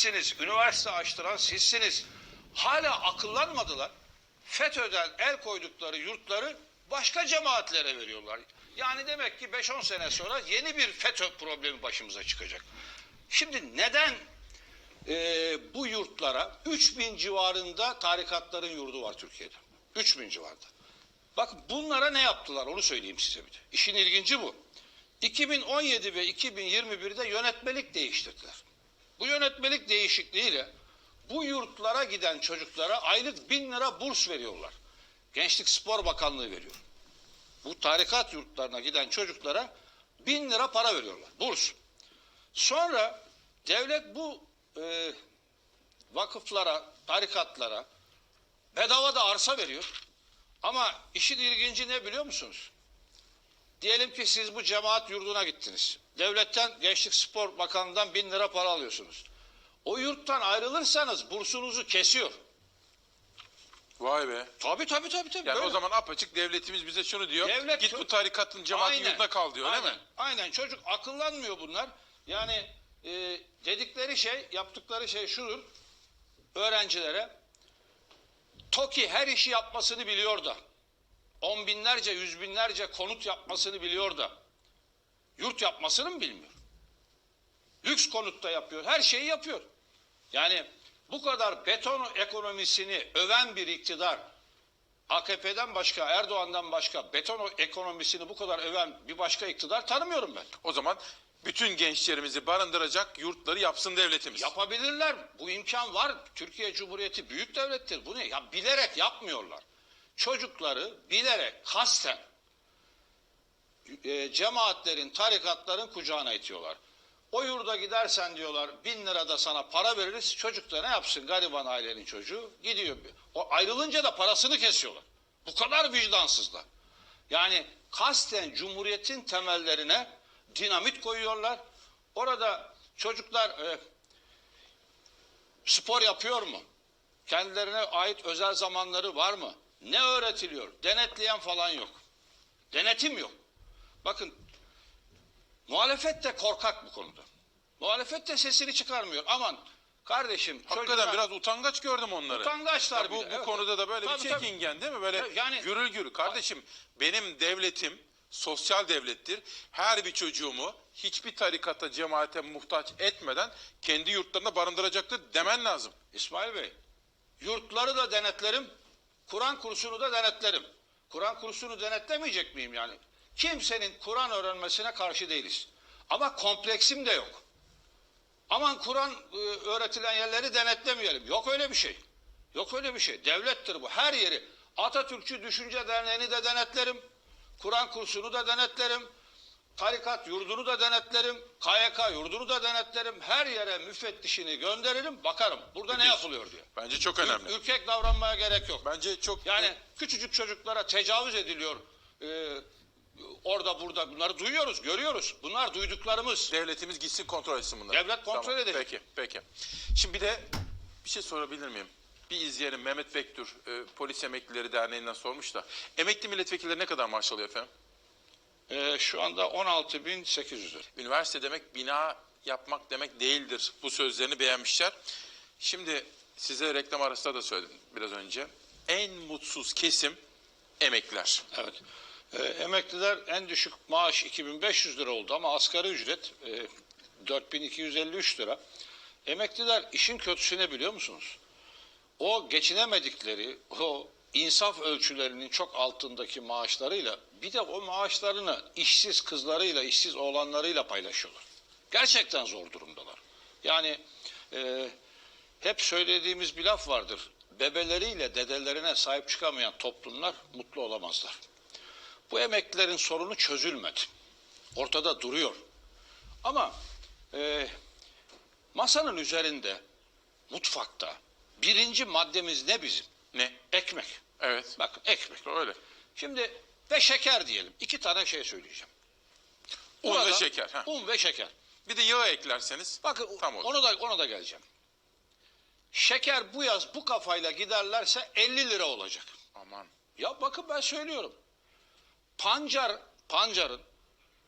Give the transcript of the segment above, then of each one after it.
sizsiniz, üniversite açtıran sizsiniz. Hala akıllanmadılar. FETÖ'den el koydukları yurtları başka cemaatlere veriyorlar. Yani demek ki 5-10 sene sonra yeni bir FETÖ problemi başımıza çıkacak. Şimdi neden e, bu yurtlara 3000 civarında tarikatların yurdu var Türkiye'de. 3000 civarında. Bakın bunlara ne yaptılar onu söyleyeyim size bir de. İşin ilginci bu. 2017 ve 2021'de yönetmelik değiştirdiler. Bu yönetmelik değişikliğiyle bu yurtlara giden çocuklara aylık bin lira burs veriyorlar. Gençlik Spor Bakanlığı veriyor. Bu tarikat yurtlarına giden çocuklara bin lira para veriyorlar. Burs. Sonra devlet bu e, vakıflara, tarikatlara bedava da arsa veriyor. Ama işin ilginci ne biliyor musunuz? Diyelim ki siz bu cemaat yurduna gittiniz. Devletten Gençlik Spor Bakanlığı'ndan bin lira para alıyorsunuz. O yurttan ayrılırsanız bursunuzu kesiyor. Vay be. Tabii tabii tabii. tabii Yani böyle. o zaman apaçık devletimiz bize şunu diyor. Devlet git bu tarikatın cemaatin Aynen. yurduna kal diyor aynen, değil mi? Aynen çocuk akıllanmıyor bunlar. Yani e, dedikleri şey, yaptıkları şey şudur. Öğrencilere TOKİ her işi yapmasını biliyor da. On binlerce, yüz binlerce konut yapmasını biliyor da. Yurt yapmasını mı bilmiyor? Lüks konutta yapıyor. Her şeyi yapıyor. Yani bu kadar beton ekonomisini öven bir iktidar AKP'den başka, Erdoğan'dan başka beton ekonomisini bu kadar öven bir başka iktidar tanımıyorum ben. O zaman bütün gençlerimizi barındıracak yurtları yapsın devletimiz. Yapabilirler. Bu imkan var. Türkiye Cumhuriyeti büyük devlettir. Bunu ya bilerek yapmıyorlar. Çocukları bilerek, kasten e, cemaatlerin, tarikatların kucağına itiyorlar. O yurda gidersen diyorlar bin lira da sana para veririz. Çocuk da ne yapsın gariban ailenin çocuğu gidiyor. O ayrılınca da parasını kesiyorlar. Bu kadar vicdansızlar. Yani kasten cumhuriyetin temellerine dinamit koyuyorlar. Orada çocuklar e, spor yapıyor mu? Kendilerine ait özel zamanları var mı? Ne öğretiliyor? Denetleyen falan yok. Denetim yok. Bakın muhalefet de korkak bu konuda. Muhalefet de sesini çıkarmıyor. Aman kardeşim Hakikaten çocuklar- biraz utangaç gördüm onları. Utangaçlar Ya bu, bile, bu evet. konuda da böyle Tabii, bir tabii. çekingen değil mi? Böyle Ya- yani- gürül gürül. Kardeşim benim devletim sosyal devlettir. Her bir çocuğumu hiçbir tarikata, cemaate muhtaç etmeden kendi yurtlarında barındıracaktır demen lazım. İsmail Bey, yurtları da denetlerim, Kur'an kursunu da denetlerim. Kur'an kursunu denetlemeyecek miyim yani? Kimsenin Kur'an öğrenmesine karşı değiliz. Ama kompleksim de yok. Aman Kur'an e, öğretilen yerleri denetlemeyelim. Yok öyle bir şey. Yok öyle bir şey. Devlettir bu. Her yeri. Atatürkçü Düşünce Derneği'ni de denetlerim. Kur'an kursunu da denetlerim. Tarikat yurdunu da denetlerim. KYK yurdunu da denetlerim. Her yere müfettişini gönderirim. Bakarım. Burada ne yapılıyor diye. Bence çok önemli. Ürkek davranmaya gerek yok. Bence çok Yani küçücük çocuklara tecavüz ediliyor. Ee, orada burada bunları duyuyoruz, görüyoruz. Bunlar duyduklarımız. devletimiz gitsin kontrol etsin bunları. Devlet kontrol edecek. Peki, peki. Şimdi bir de bir şey sorabilir miyim? Bir izleyelim Mehmet Bektur, e, Polis Emeklileri Derneği'nden sormuş da. Emekli milletvekilleri ne kadar maaş alıyor efendim? Ee, şu anda 16.800 lira. Üniversite demek bina yapmak demek değildir. Bu sözlerini beğenmişler. Şimdi size reklam arasında da söyledim biraz önce. En mutsuz kesim emekliler. Evet. Ee, emekliler en düşük maaş 2500 lira oldu ama asgari ücret e, 4253 lira. Emekliler işin kötüsü ne biliyor musunuz? O geçinemedikleri, o insaf ölçülerinin çok altındaki maaşlarıyla bir de o maaşlarını işsiz kızlarıyla, işsiz oğlanlarıyla paylaşıyorlar. Gerçekten zor durumdalar. Yani e, hep söylediğimiz bir laf vardır. Bebeleriyle dedelerine sahip çıkamayan toplumlar mutlu olamazlar. Bu emeklilerin sorunu çözülmedi. Ortada duruyor. Ama e, masanın üzerinde, mutfakta birinci maddemiz ne bizim? Ne? Ekmek. Evet. Bakın ekmek. Öyle. Şimdi ve şeker diyelim. İki tane şey söyleyeceğim. Un Burada ve şeker. Ha. Un ve şeker. Bir de yağ eklerseniz. Bakın Tam olur. onu da ona da geleceğim. Şeker bu yaz bu kafayla giderlerse 50 lira olacak. Aman. Ya bakın ben söylüyorum. Pancar, pancarın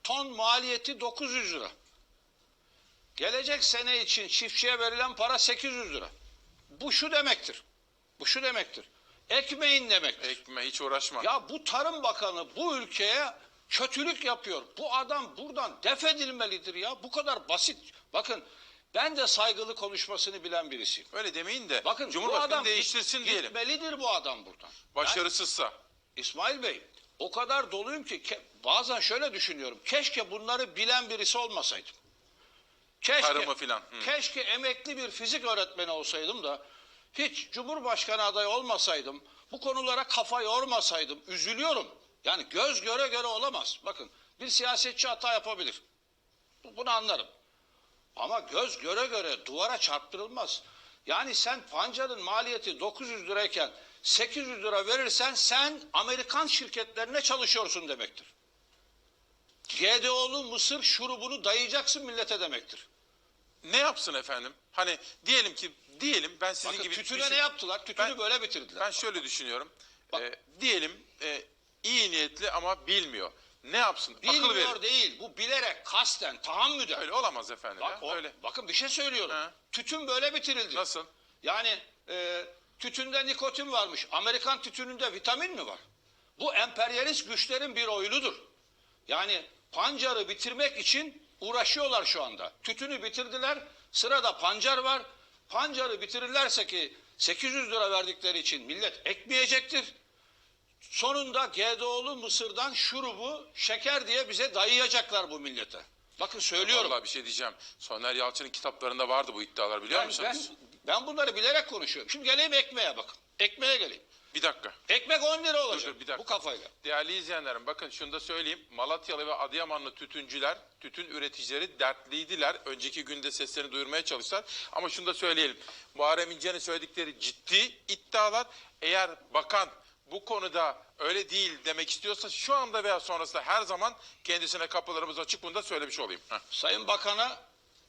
ton maliyeti 900 lira. Gelecek sene için çiftçiye verilen para 800 lira. Bu şu demektir. Bu şu demektir. Ekmeğin demektir. Ekme hiç uğraşma. Ya bu Tarım Bakanı bu ülkeye kötülük yapıyor. Bu adam buradan def edilmelidir ya. Bu kadar basit. Bakın ben de saygılı konuşmasını bilen birisiyim. Öyle demeyin de Bakın bu Cumhurbaşkanı adam değiştirsin git- diyelim. Gitmelidir bu adam buradan. Başarısızsa. İsmail Bey o kadar doluyum ki ke- bazen şöyle düşünüyorum. Keşke bunları bilen birisi olmasaydım. Keşke, Tarımı filan. Keşke emekli bir fizik öğretmeni olsaydım da hiç Cumhurbaşkanı adayı olmasaydım, bu konulara kafa yormasaydım, üzülüyorum. Yani göz göre göre olamaz. Bakın bir siyasetçi hata yapabilir. Bu- Bunu anlarım. Ama göz göre göre duvara çarptırılmaz. Yani sen pancarın maliyeti 900 lirayken 800 lira verirsen sen Amerikan şirketlerine çalışıyorsun demektir. GDO'lu mısır şurubunu dayayacaksın millete demektir. Ne yapsın efendim? Hani diyelim ki diyelim ben sizin Bakın gibi tütüne düşün- ne yaptılar? Tütünü Ben- böyle bitirdiler. Ben şöyle düşünüyorum. Bak- Ee, diyelim e, iyi niyetli ama bilmiyor. Ne yapsın? Akıl Bilmiyor verin. değil. Bu bilerek, kasten, tahammüden. Öyle olamaz efendim Bak, ya. o- Öyle. Bakın bir şey söylüyorum. Ha. Tütün böyle bitirildi. Nasıl? Yani e, tütünde nikotin varmış. Amerikan tütününde vitamin mi var? Bu emperyalist güçlerin bir oyunudur. Yani pancarı bitirmek için uğraşıyorlar şu anda. Tütünü bitirdiler. Sırada pancar var. Pancarı bitirirlerse ki 800 lira verdikleri için millet ekmeyecektir. Sonunda GDO'lu mısırdan şurubu şeker diye bize dayayacaklar bu millete. Bakın söylüyorum. Vallahi bir şey diyeceğim. Soner Yalçın'ın kitaplarında vardı bu iddialar biliyor Ben, musunuz? ben, ben bunları bilerek konuşuyorum. Şimdi geleyim ekmeğe bakın. Ekmeğe geleyim. Bir dakika. Ekmek 10 lira olacak. dur, bir dakika. Bu kafayla. Değerli izleyenlerim bakın şunu da söyleyeyim. Malatyalı ve Adıyamanlı tütüncüler, tütün üreticileri dertliydiler. Önceki günde seslerini duyurmaya çalıştılar. Ama şunu da söyleyelim. Muharrem İnce'nin söyledikleri ciddi iddialar. Eğer bakan bu konuda öyle değil demek istiyorsa şu anda veya sonrasında her zaman kendisine kapılarımız açık. Bunu da söylemiş olayım. Heh. Sayın Bakan'a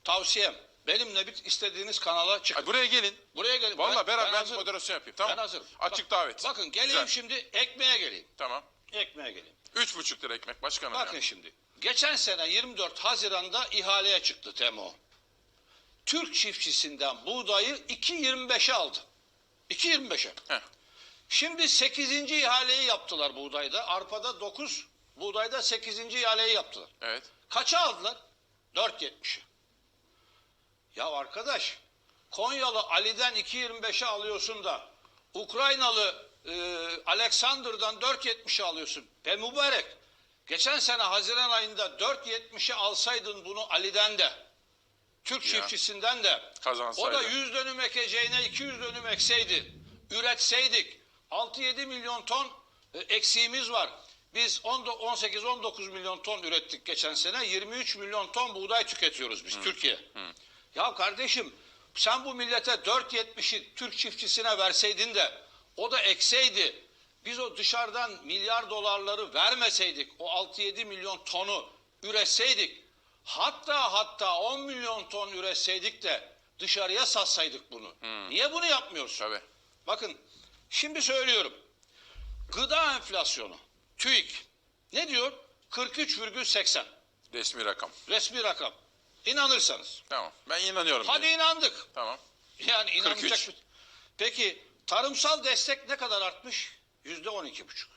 tavsiyem. Benimle bir istediğiniz kanala çıkın. Ay, buraya gelin. Buraya gelin. Vallahi beraber ben, hazırım. moderasyon yapayım. Tamam. Ben hazırım. Açık Bak- davet. Bakın geleyim Güzel. şimdi ekmeğe geleyim. Tamam. Ekmeğe geleyim. Üç buçuk lira ekmek başkanım. Bakın ya. şimdi. Geçen sene 24 Haziran'da ihaleye çıktı TEMO. Türk çiftçisinden buğdayı 2.25'e aldı. 2.25'e. Heh. Şimdi 8. ihaleyi yaptılar buğdayda. Arpada 9, buğdayda 8. ihaleyi yaptılar. Evet. Kaça aldılar? 4.70'e. Ya arkadaş, Konyalı Ali'den 2.25'e alıyorsun da Ukraynalı e, Alexander'dan 4.70'e alıyorsun. Be mübarek. Geçen sene Haziran ayında 4.70'e alsaydın bunu Ali'den de, Türk Ya. çiftçisinden de, Kazansaydı. o da 100 dönüm ekeceğine 200 dönüm ekseydi, üretseydik, 6-7 milyon ton e, eksiğimiz var. Biz 18-19 milyon ton ürettik geçen sene. 23 milyon ton buğday tüketiyoruz biz Türkiye. Ya kardeşim sen bu millete 4.70'i Türk çiftçisine verseydin de o da ekseydi. Biz o dışarıdan milyar dolarları vermeseydik o 6-7 milyon tonu üretseydik hatta hatta 10 milyon ton üretseydik de dışarıya satsaydık bunu. Niye bunu yapmıyorsun? Tabii. Bakın şimdi söylüyorum. Gıda enflasyonu TÜİK ne diyor? 43,80 Resmi rakam. resmi rakam. İnanırsanız. Tamam. Ben inanıyorum. Hadi dedim. inandık. Tamam. Yani inanacak 43. bir... Peki tarımsal destek ne kadar artmış? Yüzde on iki buçuk.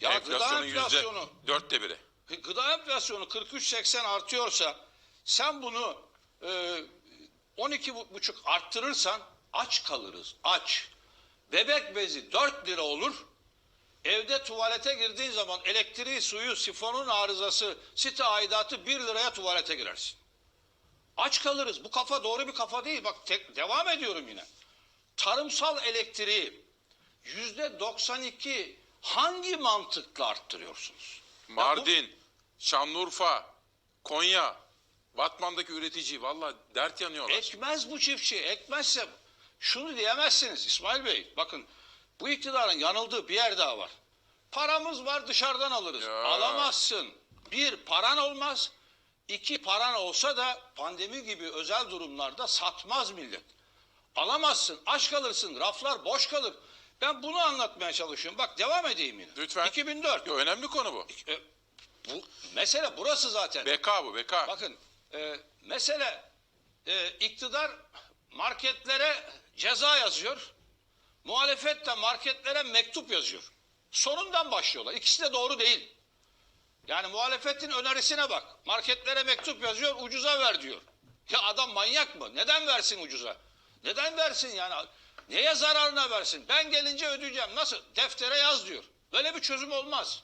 Ya gıda enflasyonu, dörtte biri. gıda enflasyonu 43-80 artıyorsa sen bunu e, 12 buçuk arttırırsan aç kalırız. Aç. Bebek bezi 4 lira olur. Evde tuvalete girdiğin zaman elektriği, suyu, sifonun arızası, site aidatı 1 liraya tuvalete girersin. Aç kalırız. Bu kafa doğru bir kafa değil. Bak tek, devam ediyorum yine. Tarımsal elektriği yüzde 92 hangi mantıkla arttırıyorsunuz? Ya bu- Mardin, Şanlıurfa, Konya, Batman'daki üretici valla dert yanıyorlar. Ekmez bu çiftçi. Ekmezse şunu diyemezsiniz İsmail Bey. Bakın bu iktidarın yanıldığı bir yer daha var. Paramız var dışarıdan alırız. Ya. Alamazsın. Bir paran olmaz. İki paran olsa da pandemi gibi özel durumlarda satmaz millet. Alamazsın. Aç kalırsın. Raflar boş kalır. Ben bunu anlatmaya çalışıyorum. Bak devam edeyim yine. Lütfen. 2004. Yo, önemli konu bu. E, bu mesele burası zaten. Beka bu beka. Bakın e, mesele e, iktidar marketlere ceza yazıyor. Muhalefet de marketlere mektup yazıyor. Sorundan başlıyorlar. İkisi de doğru değil. Yani muhalefetin önerisine bak. Marketlere mektup yazıyor, ucuza ver diyor. Ya adam manyak mı? Neden versin ucuza? Neden versin yani? Neye zararına versin? Ben gelince ödeyeceğim. Nasıl? Deftere yaz diyor. Böyle bir çözüm olmaz.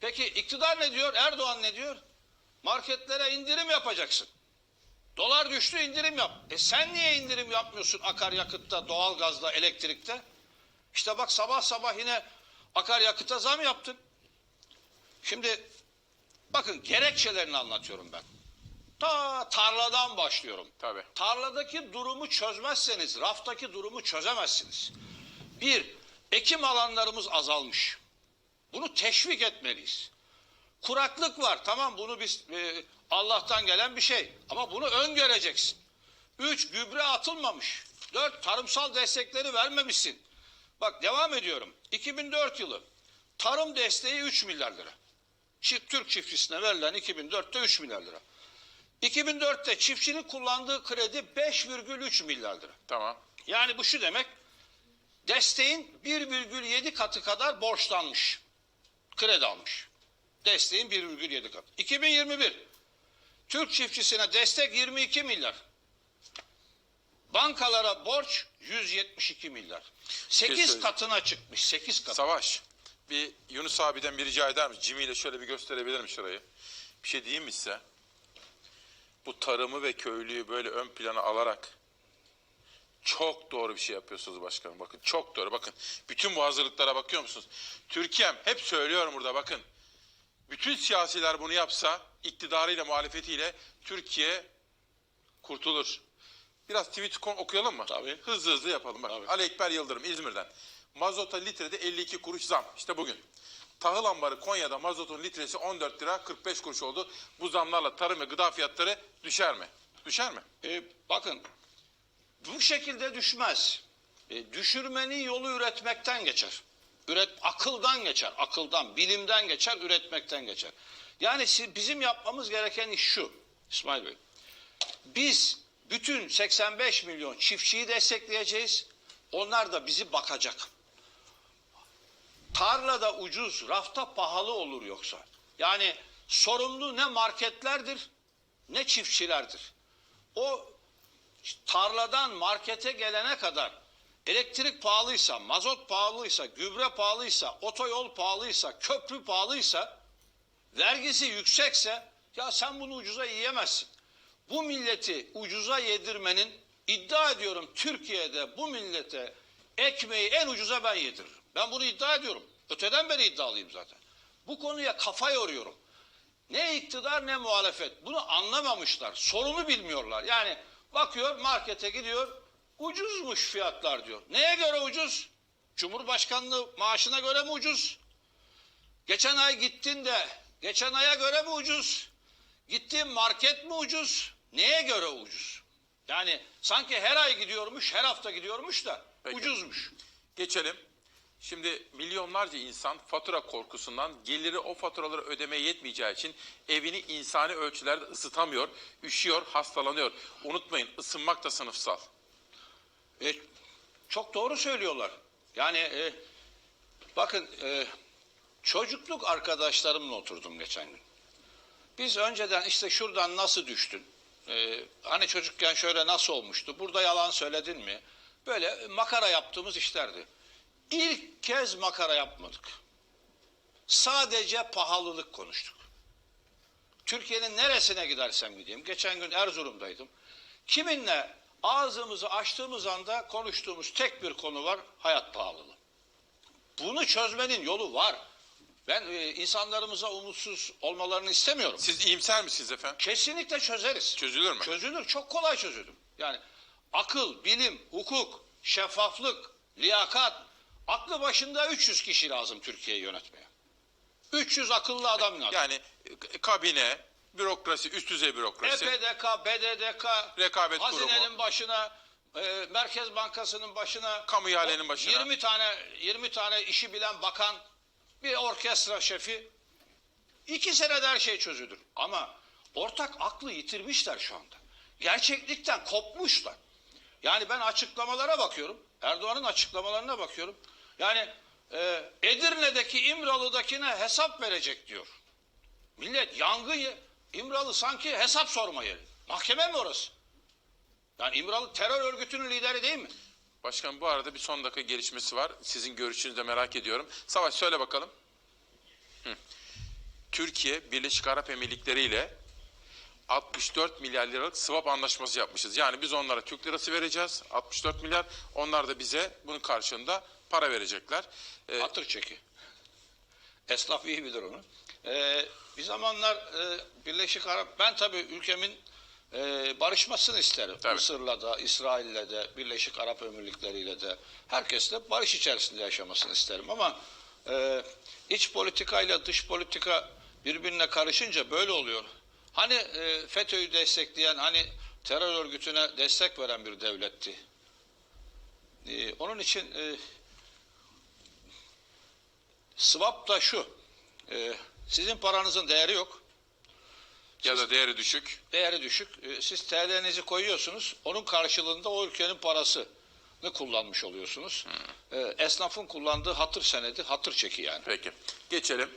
Peki iktidar ne diyor? Erdoğan ne diyor? Marketlere indirim yapacaksın. Dolar düştü indirim yap. E sen niye indirim yapmıyorsun akaryakıtta, doğalgazda, elektrikte? İşte bak sabah sabah yine akaryakıta zam yaptın. Şimdi bakın gerekçelerini anlatıyorum ben. Ta tarladan başlıyorum. Tabii. Tarladaki durumu çözmezseniz raftaki durumu çözemezsiniz. Bir, ekim alanlarımız azalmış. Bunu teşvik etmeliyiz. Kuraklık var tamam bunu biz e, Allah'tan gelen bir şey ama bunu öngöreceksin. Üç, gübre atılmamış. Dört, tarımsal destekleri vermemişsin. Bak devam ediyorum. 2004 yılı tarım desteği 3 milyar lira. Çift, Türk çiftçisine verilen 2004'te 3 milyar lira. 2004'te çiftçinin kullandığı kredi 5,3 milyar lira. Tamam. Yani bu şu demek, desteğin 1,7 katı kadar borçlanmış. Kredi almış. Desteğin 1,7 katı. 2021, Türk çiftçisine destek 22 milyar. Bankalara borç 172 milyar. 8 söyleyeyim. katına çıkmış, 8 katı. Savaş. Bir Yunus abiden bir rica eder misin? Jimmy ile şöyle bir gösterebilir mi şurayı? Bir şey diyeyim mi size? Bu tarımı ve köylüyü böyle ön plana alarak çok doğru bir şey yapıyorsunuz başkanım. Bakın çok doğru. Bakın bütün bu hazırlıklara bakıyor musunuz? Türkiye'm hep söylüyorum burada bakın. Bütün siyasiler bunu yapsa iktidarıyla muhalefetiyle Türkiye kurtulur. Biraz tweet okuyalım mı? Tabii. Hızlı hızlı yapalım. Bak. Tabii. Ali Ekber Yıldırım İzmir'den. Mazota litrede 52 kuruş zam. İşte bugün. Tahıl ambarı Konya'da mazotun litresi 14 lira 45 kuruş oldu. Bu zamlarla tarım ve gıda fiyatları düşer mi? Düşer mi? E, bakın bu şekilde düşmez. E, düşürmenin yolu üretmekten geçer. Üret, akıldan geçer, akıldan, bilimden geçer, üretmekten geçer. Yani bizim yapmamız gereken iş şu İsmail Bey. Biz bütün 85 milyon çiftçiyi destekleyeceğiz. Onlar da bizi bakacak. Tarlada ucuz, rafta pahalı olur yoksa. Yani sorumlu ne marketlerdir ne çiftçilerdir. O tarladan markete gelene kadar elektrik pahalıysa, mazot pahalıysa, gübre pahalıysa, otoyol pahalıysa, köprü pahalıysa, vergisi yüksekse ya sen bunu ucuza yiyemezsin. Bu milleti ucuza yedirmenin iddia ediyorum Türkiye'de bu millete ekmeği en ucuza ben yediririm. Ben bunu iddia ediyorum. Öteden beri iddialıyım zaten. Bu konuya kafa yoruyorum. Ne iktidar ne muhalefet. Bunu anlamamışlar. Sorunu bilmiyorlar. Yani bakıyor markete gidiyor. Ucuzmuş fiyatlar diyor. Neye göre ucuz? Cumhurbaşkanlığı maaşına göre mi ucuz? Geçen ay gittin de geçen aya göre mi ucuz? Gittiğin market mi ucuz? Neye göre ucuz? Yani sanki her ay gidiyormuş, her hafta gidiyormuş da Peki. ucuzmuş. Geçelim. Şimdi milyonlarca insan fatura korkusundan geliri o faturaları ödemeye yetmeyeceği için evini insani ölçülerde ısıtamıyor, üşüyor, hastalanıyor. Unutmayın ısınmak da sınıfsal. E, çok doğru söylüyorlar. Yani e, bakın e, çocukluk arkadaşlarımla oturdum geçen gün. Biz önceden işte şuradan nasıl düştün? E, hani çocukken şöyle nasıl olmuştu? Burada yalan söyledin mi? Böyle makara yaptığımız işlerdi. İlk kez makara yapmadık. Sadece pahalılık konuştuk. Türkiye'nin neresine gidersem gideyim. Geçen gün Erzurum'daydım. Kiminle ağzımızı açtığımız anda konuştuğumuz tek bir konu var. Hayat pahalılığı. Bunu çözmenin yolu var. Ben e, insanlarımıza umutsuz olmalarını istemiyorum. Siz iyimser misiniz efendim? Kesinlikle çözeriz. Çözülür mü? Çözülür. Çok kolay çözülür. Yani akıl, bilim, hukuk, şeffaflık, liyakat. Aklı başında 300 kişi lazım Türkiye'yi yönetmeye. 300 akıllı adam lazım. Yani e, kabine, bürokrasi, üst düzey bürokrasi. EPDK, BDDK, Rekabet hazinenin kurumu. başına, e, Merkez Bankası'nın başına, Kamu ihalenin başına. 20 tane 20 tane işi bilen bakan, bir orkestra şefi. iki senede her şey çözülür. Ama ortak aklı yitirmişler şu anda. Gerçeklikten kopmuşlar. Yani ben açıklamalara bakıyorum. Erdoğan'ın açıklamalarına bakıyorum. Yani e, Edirne'deki İmralı'dakine hesap verecek diyor. Millet yangın İmralı sanki hesap sorma yeri. Mahkeme mi orası? Yani İmralı terör örgütünün lideri değil mi? Başkan bu arada bir son dakika gelişmesi var. Sizin görüşünüzü de merak ediyorum. Savaş söyle bakalım. Hı. Türkiye Birleşik Arap Emirlikleri ile 64 milyar liralık swap anlaşması yapmışız. Yani biz onlara Türk lirası vereceğiz 64 milyar. Onlar da bize bunun karşılığında para verecekler. Ee, Hatır çeki. Esnaf iyi bilir onu. Ee, bir zamanlar e, Birleşik Arap, ben tabii ülkemin e, barışmasını isterim. Tabii. Mısır'la da, İsrail'le de, Birleşik Arap Emirlikleri'yle de, herkesle barış içerisinde yaşamasını isterim. Ama e, iç politikayla dış politika birbirine karışınca böyle oluyor. Hani e, FETÖ'yü destekleyen, hani terör örgütüne destek veren bir devletti. E, onun için e, Swap da şu. e, sizin paranızın değeri yok. ya da değeri düşük. Değeri düşük. E, siz TL'nizi koyuyorsunuz. Onun karşılığında o ülkenin parasını kullanmış oluyorsunuz. E, esnafın kullandığı hatır senedi, hatır çeki yani. Peki. Geçelim.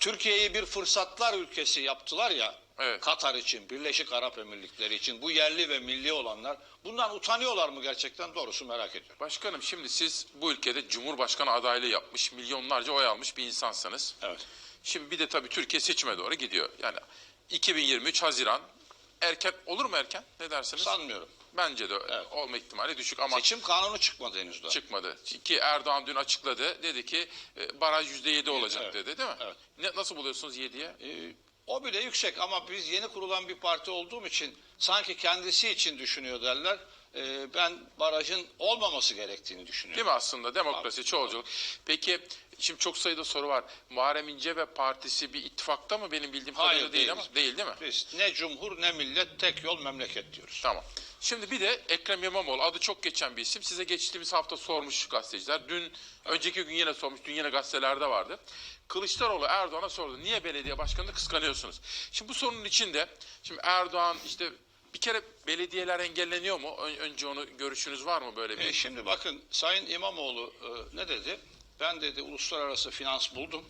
Türkiye'yi bir fırsatlar ülkesi yaptılar ya. Evet. Katar için, Birleşik Arap Emirlikleri için bu yerli ve milli olanlar bundan utanıyorlar mı gerçekten doğrusu merak ediyorum. Başkanım şimdi siz bu ülkede Cumhurbaşkanı adaylığı yapmış, milyonlarca oy almış bir insansınız. Evet. Şimdi bir de tabii Türkiye seçime doğru gidiyor. Yani 2023 Haziran erken olur mu erken? Ne dersiniz? Sanmıyorum. Bence de Evet. olma ihtimali düşük ama Seçim kanunu çıkmadı henüz daha. çıkmadı. Ki Erdoğan dün açıkladı. Dedi ki e, baraj %7 olacak Evet. dedi değil mi? Evet. Ne, nasıl buluyorsunuz 7'ye? Ee, o bile yüksek ama biz yeni kurulan bir parti olduğum için sanki kendisi için düşünüyor derler. Ee, ben barajın olmaması gerektiğini Değil düşünüyorum. mi aslında demokrasi, çoğulculuk. Peki şimdi çok sayıda soru var. Muharrem İnce ve partisi bir ittifakta mı benim bildiğim Hayır, kadarıyla değil ama değiliz. değil değil mi? Biz ne cumhur ne millet tek yol memleket diyoruz. Tamam. Şimdi bir de Ekrem İmamoğlu adı çok geçen bir isim. Size geçtiğimiz hafta sormuş gazeteciler. Dün, önceki gün yine sormuş. Dün yine gazetelerde vardı. Kılıçdaroğlu Erdoğan'a sordu. Niye belediye başkanını kıskanıyorsunuz? Şimdi bu sorunun içinde şimdi Erdoğan işte bir kere belediyeler engelleniyor mu? Ön- önce onu görüşünüz var mı böyle bir? E, şimdi bakın Sayın İmamoğlu e, ne dedi? Ben dedi uluslararası finans buldum.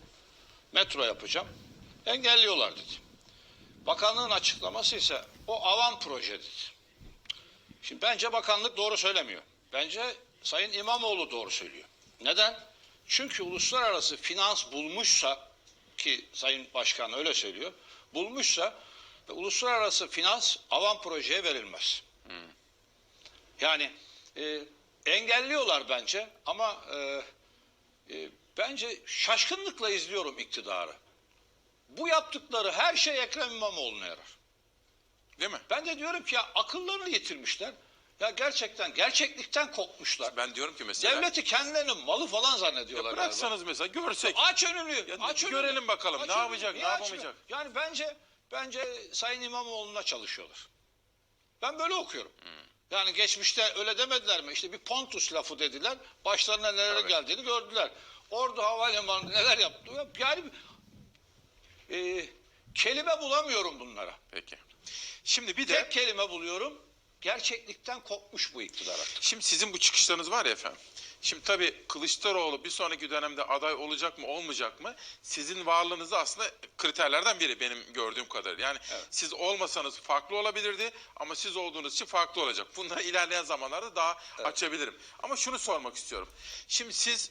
Metro yapacağım. Engelliyorlar dedi. Bakanlığın açıklaması ise o avan proje dedi. Şimdi bence bakanlık doğru söylemiyor. Bence Sayın İmamoğlu doğru söylüyor. Neden? Çünkü uluslararası finans bulmuşsa ki Sayın Başkan öyle söylüyor. Bulmuşsa ve uluslararası finans avan projeye verilmez. Yani e, engelliyorlar bence ama e, e, bence şaşkınlıkla izliyorum iktidarı. Bu yaptıkları her şey Ekrem İmamoğlu'na yarar. Değil mi? Ben de diyorum ki ya akıllarını yitirmişler. Ya gerçekten gerçeklikten kopmuşlar. Ben diyorum ki mesela. Devleti kendilerinin malı falan zannediyorlar. Ya galiba. bıraksanız mesela görsek. Aç önünü. Ya aç önünü. görelim bakalım, Aç ne önünü. yapacak, ne yapamayacak? Yani bence bence Sayın İmamoğlu'na çalışıyorlar. Ben böyle okuyorum. Hmm. Yani geçmişte öyle demediler mi? İşte bir Pontus lafı dediler. Başlarına neler Tabii. geldiğini gördüler. Ordu Havalimanı neler yaptı. Yani e, kelime bulamıyorum bunlara. Peki. Şimdi bir de Tek kelime buluyorum. Gerçeklikten kopmuş bu iktidar artık. Şimdi sizin bu çıkışlarınız var ya efendim. Şimdi tabii Kılıçdaroğlu bir sonraki dönemde aday olacak mı olmayacak mı? Sizin varlığınızda aslında kriterlerden biri benim gördüğüm kadarıyla. Yani Evet. siz olmasanız farklı olabilirdi ama siz olduğunuz için farklı olacak. Bunları ilerleyen zamanlarda daha açabilirim. Ama şunu sormak istiyorum. Şimdi siz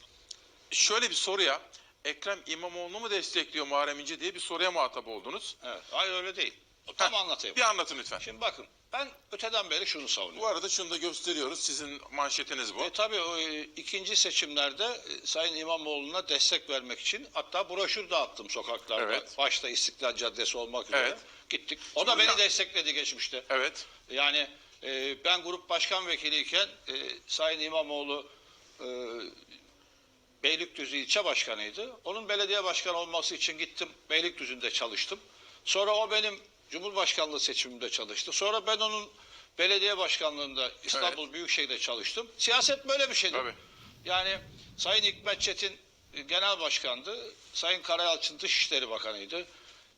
şöyle bir soruya Ekrem İmamoğlu mu destekliyor Muharrem İnce diye bir soruya muhatap oldunuz. Evet. Hayır öyle değil. Tam Heh, anlatayım. Bir anlatın lütfen. Şimdi bakın ben öteden beri şunu savunuyorum. Bu arada şunu da gösteriyoruz. Sizin manşetiniz bu. E, tabii o, e, ikinci seçimlerde e, Sayın İmamoğlu'na destek vermek için hatta broşür dağıttım sokaklarda. Evet. Başta İstiklal Caddesi olmak üzere. Evet. Gittik. O da beni ya- destekledi geçmişte. Evet. Yani e, ben grup başkan vekiliyken e, Sayın İmamoğlu e, Beylikdüzü ilçe başkanıydı. Onun belediye başkanı olması için gittim Beylikdüzü'nde çalıştım. Sonra o benim Cumhurbaşkanlığı seçimimde çalıştı. Sonra ben onun belediye başkanlığında İstanbul Büyükşehir'de çalıştım. Siyaset böyle bir şeydir. Tabii. Yani Sayın Hikmet Çetin e, genel başkandı. Sayın Karayalçın Dışişleri Bakanıydı.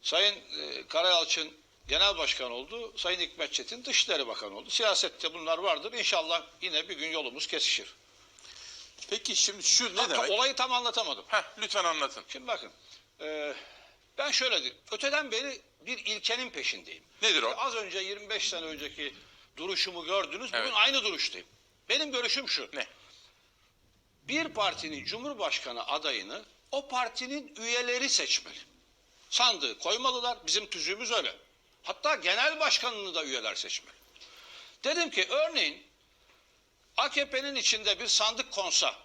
Sayın e, Karayalçın genel başkan oldu. Sayın Hikmet Çetin dışişleri bakanı oldu. Siyasette bunlar vardır. İnşallah yine bir gün yolumuz kesişir. Peki şimdi şu ne Hatta demek? Olayı tam anlatamadım. Heh, lütfen anlatın. Şimdi bakın. e, ben şöyle diyeyim. Öteden beri bir ilkenin peşindeyim. Nedir o? Az önce 25 sene önceki duruşumu gördünüz. Bugün Evet. aynı duruştayım. Benim görüşüm şu. Ne? Bir partinin cumhurbaşkanı adayını o partinin üyeleri seçmeli. Sandığı koymalılar. Bizim tüzüğümüz öyle. Hatta genel başkanını da üyeler seçmeli. Dedim ki örneğin AKP'nin içinde bir sandık konsa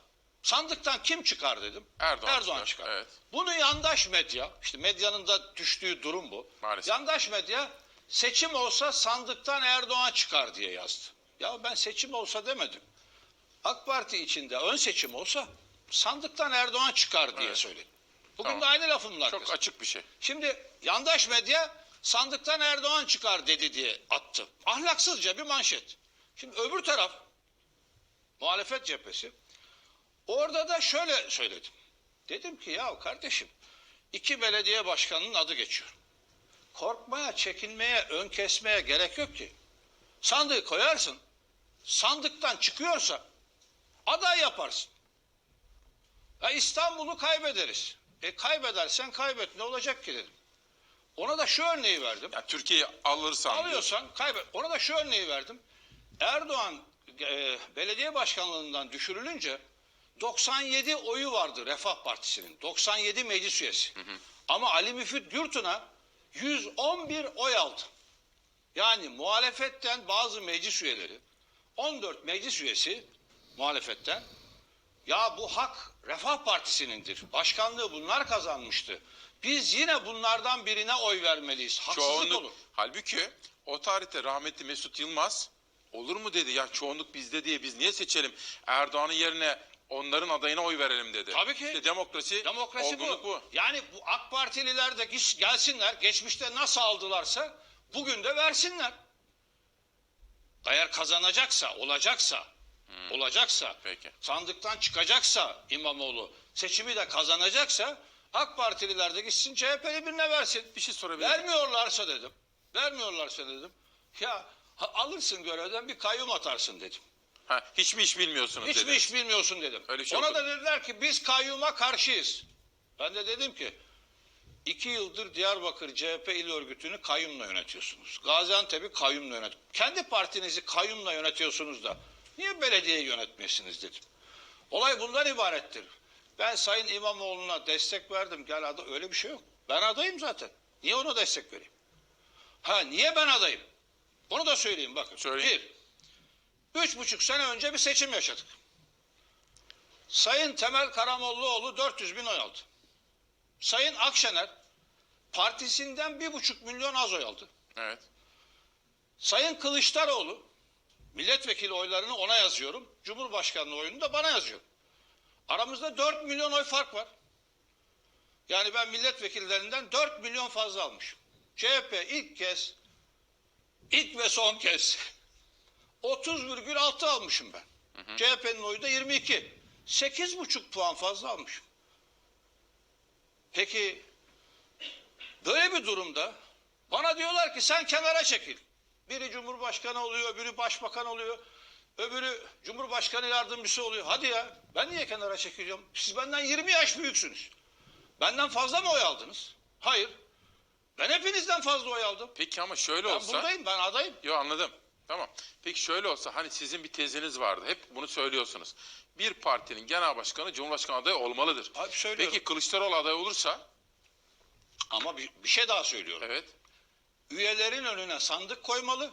sandıktan kim çıkar dedim. Erdoğan çıkar, çıkar. evet. Bunu yandaş medya, işte medyanın da düştüğü durum bu. Maalesef. Yandaş medya seçim olsa sandıktan Erdoğan çıkar diye yazdı. Ya ben seçim olsa demedim. AK Parti içinde ön seçim olsa sandıktan Erdoğan çıkar diye Evet. söyledim. Bugün Tamam. de aynı lafımın Çok açık bir şey. Şimdi yandaş medya sandıktan Erdoğan çıkar dedi diye attı. Ahlaksızca bir manşet. Şimdi öbür taraf muhalefet cephesi orada da şöyle söyledim. Dedim ki ya kardeşim iki belediye başkanının adı geçiyor. Korkmaya, çekinmeye, ön kesmeye gerek yok ki. Sandığı koyarsın. Sandıktan çıkıyorsa aday yaparsın. Ya İstanbul'u kaybederiz. E kaybedersen kaybet ne olacak ki dedim. Ona da şu örneği verdim. Yani Türkiye'yi alırsan. Alıyorsan kaybet. Ona da şu örneği verdim. Erdoğan e, belediye başkanlığından düşürülünce 97 oyu vardı Refah Partisi'nin. 97 meclis üyesi. Ama Ali Müfit Gürtün'a 111 oy aldı. Yani muhalefetten bazı meclis üyeleri 14 meclis üyesi muhalefetten ya bu hak Refah Partisi'nindir. Başkanlığı bunlar kazanmıştı. Biz yine bunlardan birine oy vermeliyiz. Haksızlık Çoğunluk, olur. halbuki o tarihte rahmetli Mesut Yılmaz olur mu dedi ya çoğunluk bizde diye biz niye seçelim Erdoğan'ın yerine onların adayına oy verelim dedi. Tabii ki. İşte demokrasi, Demokrasi bu. bu. Yani bu AK Partililer de gelsinler, geçmişte nasıl aldılarsa bugün de versinler. Eğer kazanacaksa, olacaksa, olacaksa, Hmm. Peki. sandıktan çıkacaksa İmamoğlu, seçimi de kazanacaksa AK Partililer de gitsin CHP'li birine versin. Bir şey sorabilir? Vermiyorlarsa dedim. Vermiyorlarsa dedim. Ya alırsın görevden bir kayyum atarsın dedim. Ha, hiç mi iş bilmiyorsunuz Hiç dedi. mi iş bilmiyorsun dedim. Öyle şey Ona okudum. da dediler ki biz kayyuma karşıyız. Ben de dedim ki iki yıldır Diyarbakır CHP il örgütünü kayyumla yönetiyorsunuz. Gaziantep'i kayyumla yönet. Kendi partinizi kayyumla yönetiyorsunuz da niye belediyeyi yönetmiyorsunuz dedim. Olay bundan ibarettir. Ben Sayın İmamoğlu'na destek verdim. Gel ada öyle bir şey yok. Ben adayım zaten. Niye ona destek vereyim? Ha niye ben adayım? Onu da söyleyeyim bakın. Söyleyin. Bir, Üç buçuk sene önce bir seçim yaşadık. Sayın Temel Karamollaoğlu 400 bin oy aldı. Sayın Akşener partisinden bir buçuk milyon az oy aldı. Evet. Sayın Kılıçdaroğlu milletvekili oylarını ona yazıyorum. Cumhurbaşkanlığı oyunu da bana yazıyor. Aramızda 4 milyon oy fark var. Yani ben milletvekillerinden 4 milyon fazla almışım. CHP ilk kez, ilk ve son kez 30,6 almışım ben. CHP'nin oyu da 22. 8,5 puan fazla almışım. Peki böyle bir durumda bana diyorlar ki sen kenara çekil. Biri cumhurbaşkanı oluyor, öbürü başbakan oluyor, öbürü cumhurbaşkanı yardımcısı oluyor. Hadi ya ben niye kenara çekiliyorum? Siz benden 20 yaş büyüksünüz. Benden fazla mı oy aldınız? Hayır. Ben hepinizden fazla oy aldım. Peki ama şöyle Ben olsa... buradayım, ben adayım. Yo anladım. Tamam. Peki şöyle olsa hani sizin bir teziniz vardı. Hep bunu söylüyorsunuz. Bir partinin genel başkanı cumhurbaşkanı adayı olmalıdır. Abi söylüyorum. Peki Kılıçdaroğlu aday olursa Ama bir, bir şey daha söylüyorum. evet. Üyelerin önüne sandık koymalı.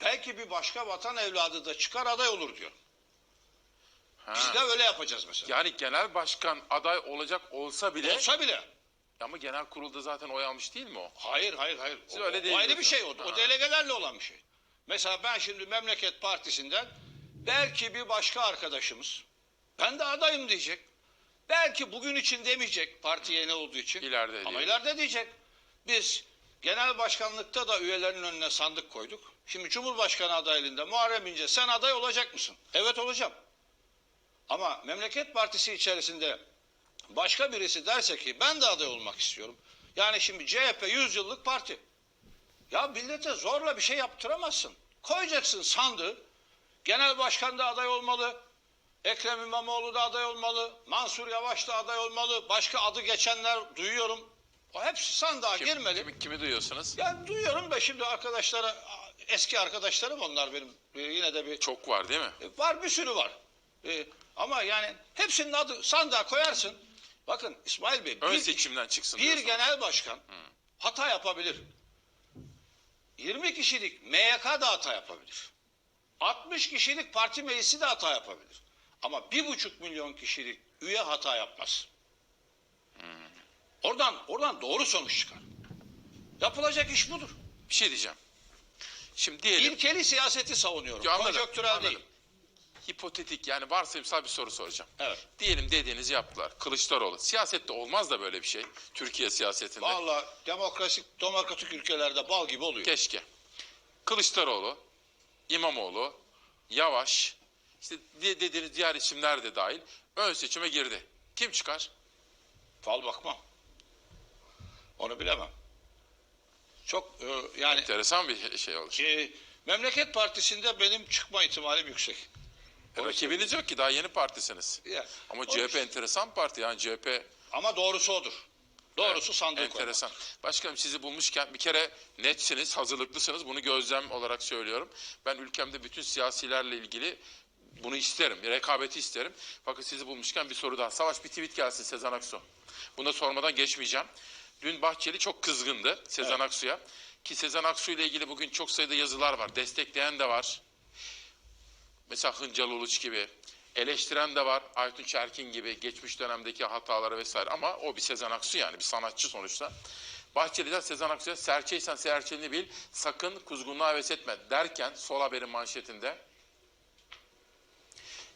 Belki bir başka vatan evladı da çıkar aday olur diyor. Ha. Biz de öyle yapacağız mesela. Yani genel başkan aday olacak olsa bile Olsa bile. ama genel kurulda zaten oy almış değil mi o? Hayır hayır hayır. Siz O- öyle o, değil ayrı bir şey o. O delegelerle olan bir şey. Mesela ben şimdi Memleket Partisi'nden belki bir başka arkadaşımız ben de adayım diyecek. Belki bugün için demeyecek parti yeni olduğu için. İleride Ama diyelim. ileride diyecek. Biz genel başkanlıkta da üyelerin önüne sandık koyduk. Şimdi Cumhurbaşkanı adaylığında Muharrem İnce sen aday olacak mısın? Evet olacağım. Ama Memleket Partisi içerisinde başka birisi derse ki ben de aday olmak istiyorum. Yani şimdi CHP 100 yıllık parti. Ya millete zorla bir şey yaptıramazsın. Koyacaksın sandığı. Genel başkan da aday olmalı. Ekrem İmamoğlu da aday olmalı. Mansur Yavaş da aday olmalı. Başka adı geçenler duyuyorum. O hepsi sandığa Kim- girmeli. kimi, kimi duyuyorsunuz? Ya duyuyorum da şimdi arkadaşlara, eski arkadaşlarım onlar benim. Ee, Yine de bir Çok var değil mi? e, Var bir sürü var. Ee, ama yani hepsinin adı sandığa koyarsın. Bakın İsmail Bey Ön bir, seçimden çıksın bir genel başkan hata yapabilir. 20 kişilik MYK da hata yapabilir. 60 kişilik parti meclisi de hata yapabilir. Ama bir buçuk milyon kişilik üye hata yapmaz. Oradan oradan doğru sonuç çıkar. Yapılacak iş budur. Bir şey diyeceğim. Şimdi diyelim İlkeli siyaseti savunuyorum. Yo, anladım, Konjonktürel anladım. değil. Hipotetik yani varsayımsal bir soru soracağım. Evet. Diyelim dediğinizi yaptılar. Kılıçdaroğlu. Siyasette olmaz da böyle bir şey. Türkiye siyasetinde. Vallahi demokratik, demokratik ülkelerde bal gibi oluyor. Keşke. Kılıçdaroğlu, İmamoğlu, Yavaş, işte dediğiniz diğer isimler de dahil ön seçime girdi. Kim çıkar? Fal bakmam. Onu bilemem. Çok e, yani Enteresan bir şey olur. e, Memleket Partisi'nde benim çıkma ihtimalim yüksek. Rakibiniz yok ki daha yeni partisiniz. Ya, Ama CHP işte. enteresan parti yani CHP Ama doğrusu odur. Doğrusu sandık enteresan. Başkanım sizi bulmuşken bir kere netsiniz, hazırlıklısınız. Bunu gözlem olarak söylüyorum. Ben ülkemde bütün siyasilerle ilgili bunu isterim. Rekabeti isterim. Fakat sizi bulmuşken bir soru daha. Savaş bir tweet gelsin Sezen Aksu. Bunu da sormadan geçmeyeceğim. Dün Bahçeli çok kızgındı Sezen Aksu'ya. Ki Sezen Aksu ile ilgili bugün çok sayıda yazılar var. Destekleyen de var. Mesela Hıncal Uluç gibi. Eleştiren de var. Aytunç Erkin gibi geçmiş dönemdeki hataları vesaire. Ama o bir Sezen Aksu yani bir sanatçı sonuçta. Bahçeli'den Sezen Aksu'ya serçeysen serçelini bil sakın kuzgunluğa heves etme derken sol haberin manşetinde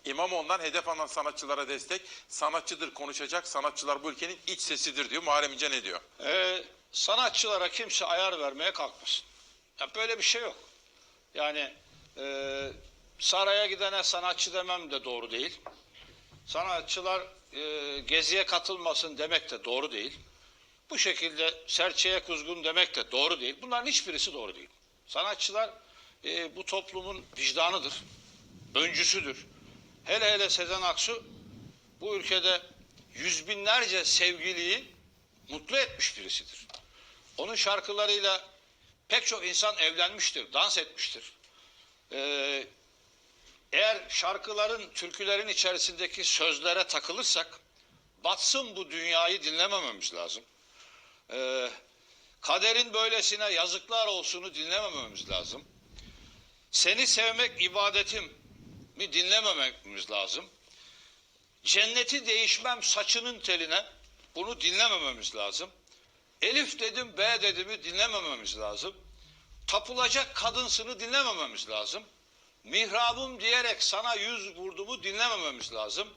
İmamoğlu'ndan hedef alan sanatçılara destek sanatçıdır konuşacak sanatçılar bu ülkenin iç sesidir diyor. Muharrem İnce ne diyor? Ee, sanatçılara kimse ayar vermeye kalkmasın. Ya böyle bir şey yok. Yani e, saraya gidene sanatçı demem de doğru değil. Sanatçılar e, geziye katılmasın demek de doğru değil. Bu şekilde serçeye kuzgun demek de doğru değil. Bunların hiçbirisi doğru değil. Sanatçılar e, bu toplumun vicdanıdır, öncüsüdür. Hele hele Sezen Aksu bu ülkede yüz binlerce sevgiliyi mutlu etmiş birisidir. Onun şarkılarıyla pek çok insan evlenmiştir, dans etmiştir. Ee, eğer şarkıların, türkülerin içerisindeki sözlere takılırsak, batsın bu dünyayı dinlemememiz lazım. Ee, kaderin böylesine yazıklar olsunu dinlemememiz lazım. Seni sevmek ibadetim mi dinlemememiz lazım. Cenneti değişmem saçının teline bunu dinlemememiz lazım. Elif dedim B dedimi dinlemememiz lazım. Tapılacak kadınsını dinlemememiz lazım. Mihrabım diyerek sana yüz vurdumu dinlemememiz lazım.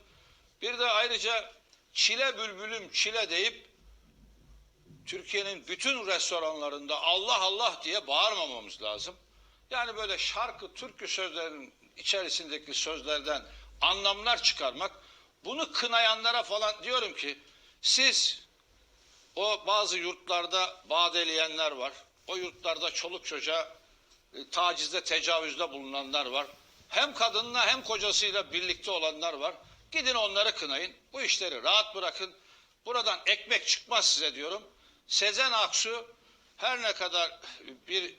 Bir de ayrıca çile bülbülüm çile deyip Türkiye'nin bütün restoranlarında Allah Allah diye bağırmamamız lazım. Yani böyle şarkı, türkü sözlerinin içerisindeki sözlerden anlamlar çıkarmak, bunu kınayanlara falan diyorum ki siz o bazı yurtlarda badeleyenler var. O yurtlarda çoluk çocuğa tacizde, tecavüzde bulunanlar var. Hem kadınla hem kocasıyla birlikte olanlar var. Gidin onları kınayın. Bu işleri rahat bırakın. Buradan ekmek çıkmaz size diyorum. Sezen Aksu her ne kadar bir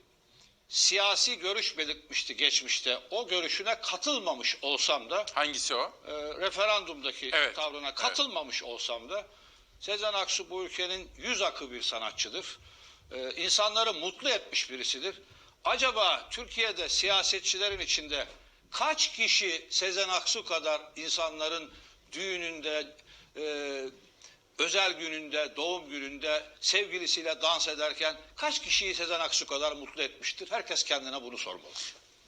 siyasi görüş belirtmişti geçmişte. O görüşüne katılmamış olsam da Hangisi o? e, referandumdaki Evet, tavrına evet. katılmamış olsam da Sezen Aksu bu ülkenin yüz akı bir sanatçıdır. E, insanları mutlu etmiş birisidir. Acaba Türkiye'de siyasetçilerin içinde kaç kişi Sezen Aksu kadar insanların düğününde, e, özel gününde, doğum gününde sevgilisiyle dans ederken kaç kişiyi Sezen Aksu kadar mutlu etmiştir? Herkes kendine bunu sormalı.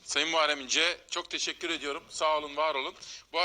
Sayın Muharrem İnce çok teşekkür ediyorum. Sağ olun, var olun. Bu